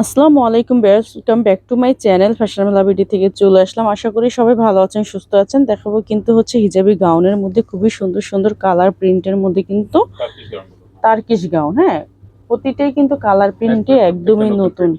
আসসালামু আলাইকুম welcome back to my channel fashion Mela BD থেকে চলে আসলাম। আশা করি সবাই ভালো আছেন সুস্থ আছেন। দেখাবো কিন্তু হচ্ছে হিজাবি গাউনের মধ্যে খুবই সুন্দর সুন্দর কালার প্রিন্টের মধ্যে কিন্তু তার্কিশ গাউন হ্যাঁ। প্রতিটাই কিন্তু কালার প্রিন্টে একদমই নতুন।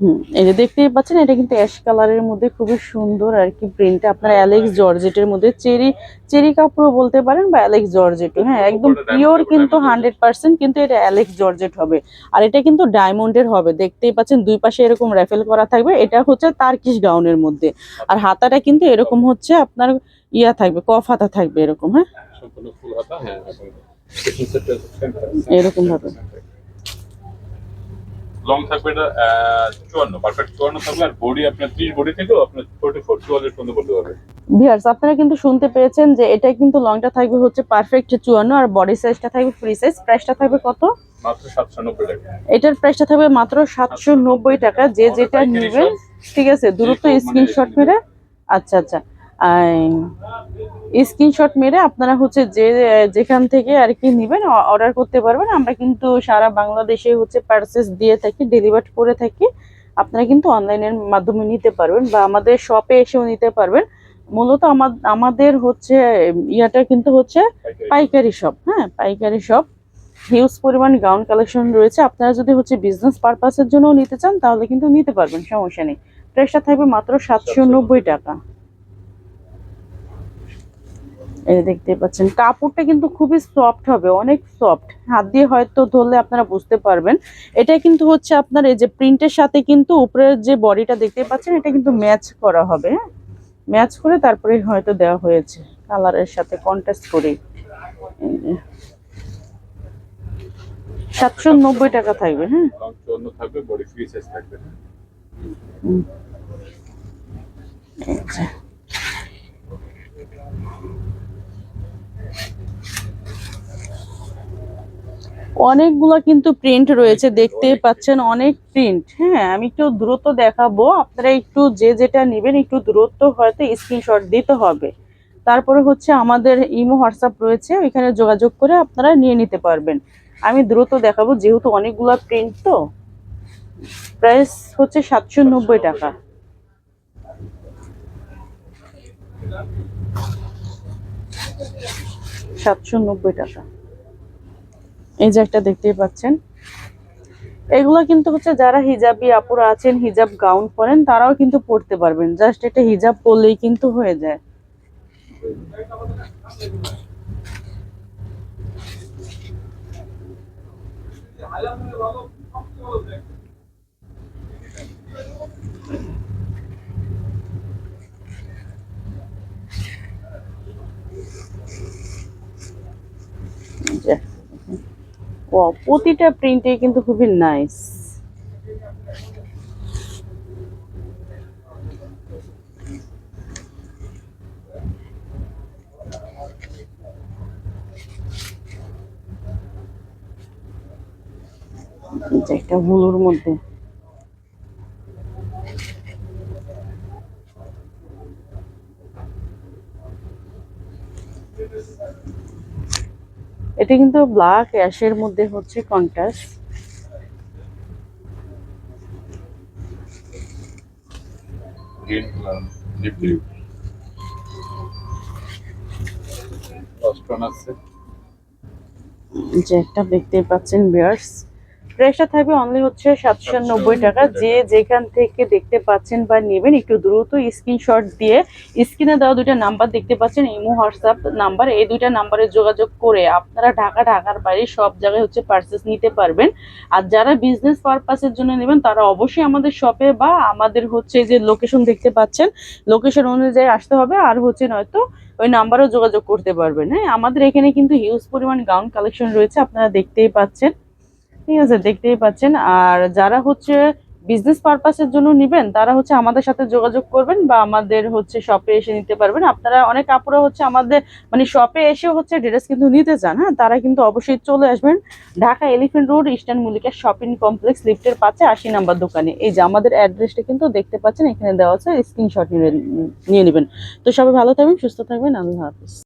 হুম এই যে দেখতেই পাচ্ছেন এটা কিন্তু অ্যাশ কালারের মধ্যে খুবই সুন্দর আর কি প্রিন্ট আপনার অ্যালেক্স জর্জেটের মধ্যে চেরি চেরি কাপড়ও বলতে পারেন বা অ্যালেক্স জর্জেটও হ্যাঁ একদম পিওর কিন্তু হান্ড্রেড পার্সেন্ট কিন্তু এটা অ্যালেক্স জর্জেট হবে। আর এটা কিন্তু ডায়মন্ডের হবে। দেখতেই পাচ্ছেন দুই পাশে এরকম র্যাফেল করা থাকবে। এটা হচ্ছে তার্কিশ গাউনের মধ্যে। আর হাতাটা কিন্তু এরকম হচ্ছে আপনার ইয়া থাকবে কফ হাতা থাকবে এরকম হ্যাঁ? এরকম ফুল হাতা, হ্যাঁ, এবং stitching set এর center, এরকম ভাবে। লং থাকবে এটা চুয়ান্ন পারফেক্ট চুয়ান্ন থাকবে আর বডি আপনার ত্রিশ বডি থেকেও আপনার ফোর্টি ফোর চুয়াল্লিশ পর্যন্ত করতে পারবে। ভিউয়ার্স আপনারা কিন্তু শুনতে পেয়েছেন যে এটা কিন্তু লংটা থাকবে হচ্ছে পারফেক্ট চুয়ান্ন আর বডি সাইজটা থাকবে ফ্রি সাইজ প্রাইসটা থাকবে কত? মাত্র সাতশো নব্বই টাকা। এটার প্রাইসটা থাকবে মাত্র সাতশো নব্বই টাকা। যে যেটা নেবেন ঠিক আছে দ্রুত মানে স্ক্রিনশট মেরে। আচ্ছা আচ্ছা। স্ক্রিনশট মেরে আপনারা হচ্ছে যে যেখান থেকে আর কি নেবেন অর্ডার করতে পারবেন। আমরা কিন্তু সারা বাংলাদেশে হচ্ছে পার্সেস দিয়ে থাকি ডেলিভার করে থাকি। আপনারা কিন্তু অনলাইনের মাধ্যমে নিতে পারবেন বা আমাদের শপে এসেও নিতে পারবেন। মূলত আমা- আমাদের হচ্ছে ইয়াটা কিন্তু হচ্ছে পাইকারি। পাইকারি শপ হ্যাঁ পাইকারি শপ হিউজ পরিমাণ গাউন কালেকশন রয়েছে। আপনারা যদি হচ্ছে বিজনেস পারপাসের জন্য নিতে চান তাহলে কিন্তু নিতে পারবেন সমস্যা নেই। প্রাইসটা থাকবে মাত্র সাতশো নব্বই টাকা। এই দেখতে পাচ্ছেন কাপড়টা কিন্তু খুবই সফট হবে অনেক সফট হাত দিয়ে হয়তো ধরলে আপনারা বুঝতে পারবেন। এটা কিন্তু হচ্ছে আপনার এই যে প্রিন্টের সাথে কিন্তু উপরের যে বডিটা দেখতে পাচ্ছেন এটা কিন্তু ম্যাচ করা হবে ম্যাচ করে তারপরে হয়তো দেওয়া হয়েছে কালারের সাথে কন্ট্রাস্ট করে। সাতশো নব্বই টাকা থাকবে হ্যাঁ? লং চুয়ান্ন থাকবে বডি ফ্রি সাইজ থাকবে এই অনেকগুলো কিন্তু প্রিন্ট রয়েছে দেখতেই পাচ্ছেন অনেক প্রিন্ট হ্যাঁ আমি একটু দ্রুত দেখাবো আপনারা একটু যে যেটা নেবেন একটু দ্রুত হয়তো স্ক্রিনশট দিতে হবে। তারপরে হচ্ছে আমাদের ইমো হোয়াটসঅ্যাপ রয়েছে ওইখানে যোগাযোগ করে আপনারা নিয়ে নিতে পারবেন। আমি দ্রুত দেখাবো যেহেতু অনেকগুলো প্রিন্ট তো। প্রাইস হচ্ছে সাতশো নব্বই টাকা। সাতশো নব্বই টাকা। এই যে একটা দেখতেই পাচ্ছেন। এগুলো কিন্তু হচ্ছে যারা হিজাবি আপুরা আছেন, হিজাব গাউন পরেন, তারাও কিন্তু পড়তে পারবেন। জাস্ট এটা হিজাব পরলেই কিন্তু হয়ে যায়। এই প্রতিটা প্রিন্টে কিন্তু খুবই নাইস একটা ব্লুর মধ্যে। এটা কিন্তু ব্ল্যাক অ্যাশের মধ্যে হচ্ছে কন্ট্রাস্ট যে একটা দেখতে পাচ্ছেন বিয়ার্স প্রাইসটা থাকবে অনলি হচ্ছে সাতশো নব্বই টাকা। যে যেখান থেকে দেখতে পাচ্ছেন বা নেবেন, একটু দ্রুত স্ক্রিনশট দিয়ে স্ক্রিনে দেওয়া দুইটা নাম্বার দেখতে পাচ্ছেন, ইমো, হোয়াটসঅ্যাপ নাম্বার এই দুইটা নাম্বারে যোগাযোগ করে আপনারা ঢাকা, ঢাকার বাইরে সব জায়গায় হচ্ছে পার্সেস নিতে পারবেন। আর যারা বিজনেস পারপাসের জন্য নেবেন, তারা অবশ্যই আমাদের শপে বা আমাদের হচ্ছে যে লোকেশন দেখতে পাচ্ছেন লোকেশন অনুযায়ী আসতে হবে। আর হচ্ছে নয়তো ওই নাম্বারেও যোগাযোগ করতে পারবেন। হ্যাঁ আমাদের এখানে কিন্তু হিউজ পরিমাণ গাউন কালেকশন রয়েছে, আপনারা দেখতেই পাচ্ছেন। ঠিক আছে দেখতেই পাচ্ছেন। আর যারা হচ্ছে বিজনেস পারপাসের জন্য নেবেন, তারা হচ্ছে আমাদের সাথে যোগাযোগ করবেন বা আমাদের হচ্ছে শপে এসে নিতে পারবেন। আপনারা অনেক কাপড়া হচ্ছে আমাদের মানে শপে এসে হচ্ছে ড্রেস কিন্তু নিতে চান হ্যাঁ? তারা কিন্তু অবশ্যই চলে আসবেন। Dhaka elephant road eastern Mallika shopping complex লিফটের পাশে আশি নাম্বার দোকানে। এই যে আমাদের অ্যাড্রেসটা কিন্তু দেখতে পাচ্ছেন, এখানে দেওয়া আছে স্ক্রিনশট নিয়ে নেবেন। তো সবাই ভালো থাকবেন, সুস্থ থাকবেন, আল্লাহ হাফিজ।